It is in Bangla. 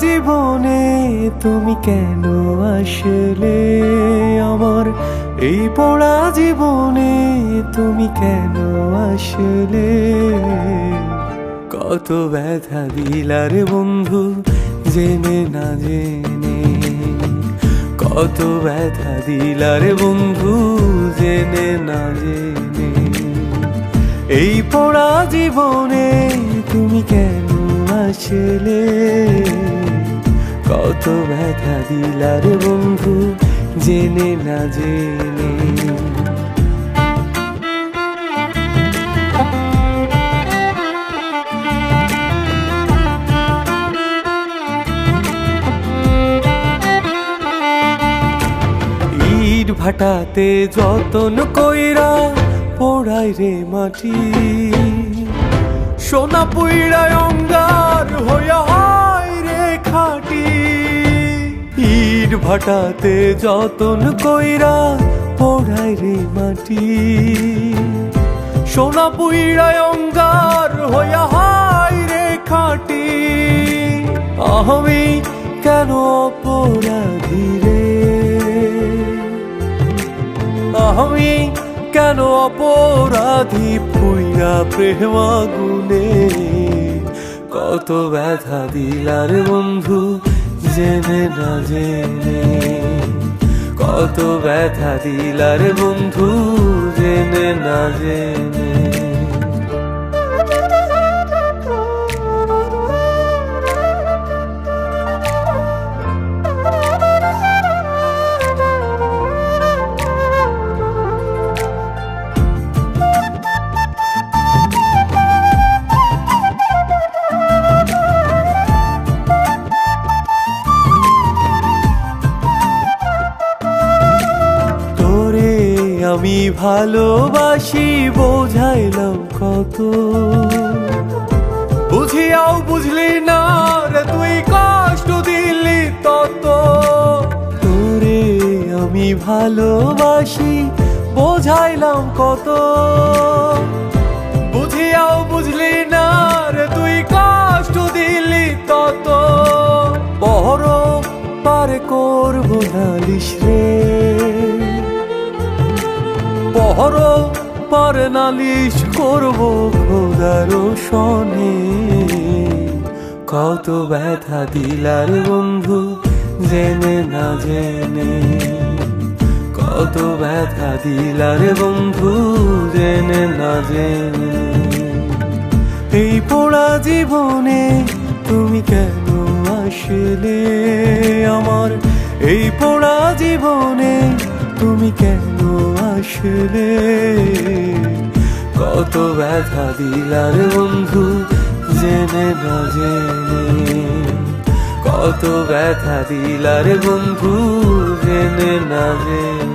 জীবনে তুমি কেন আসলে আমার? এই পড়া জীবনে তুমি কেন আসলে? কত ব্যথা দিলার বন্ধু, জেনে না জেনে। কত ব্যথা দিলার বন্ধু, জেনে না জেনে। এই পড়া জীবনে তুমি কেন আসলে কত ব্যথা দিলার বন্ধু, জেনে না জেনে। ইট ভাটাতে যতন কইরা পোড়াই রে মাটি। সোনা পুইড়ায় অঙ্গার হইয়া হয় রে খাটি। ইট ভাটাতে যতন কইরা পোড়াই রে মাটি। সোনা পুইড়ায় অঙ্গার হইয়া হয় রে খাটি। আমি কেন অপরাধী রে? আমি কেন অপরাধী পুইরা প্রেম আগুনে কত ব্যথা দিলার বন্ধু, জেনে না জেনে। কত ব্যথা দিলার বন্ধু, জেনে না জেনে। আমি ভালোবাসি, বোঝাইলাম কত। বুঝিয়াও বুঝলি না রে, তুই কষ্ট দিলি তত। তোরে আমি ভালোবাসি, বোঝাইলাম কত। বুঝিয়াও বুঝলি না রে, তুই কষ্ট দিলি তত। বড় পারে করব নালিশ রে। পহর পার নালিশ করব খোদার শনে। কত ব্যথা দিলার বন্ধু, জেনে না জেনে। কত ব্যথা দিলার বন্ধু, জেনে না জেনে। এই পোড়া জীবনে তুমি কেন আসলে? আমার এই পোড়া জীবনে তুমি কেন আসলে কত ব্যথা দিলার বন্ধু, জেনে না জেনে। কত ব্যথা দিলার বন্ধু, জেনে না জেনে।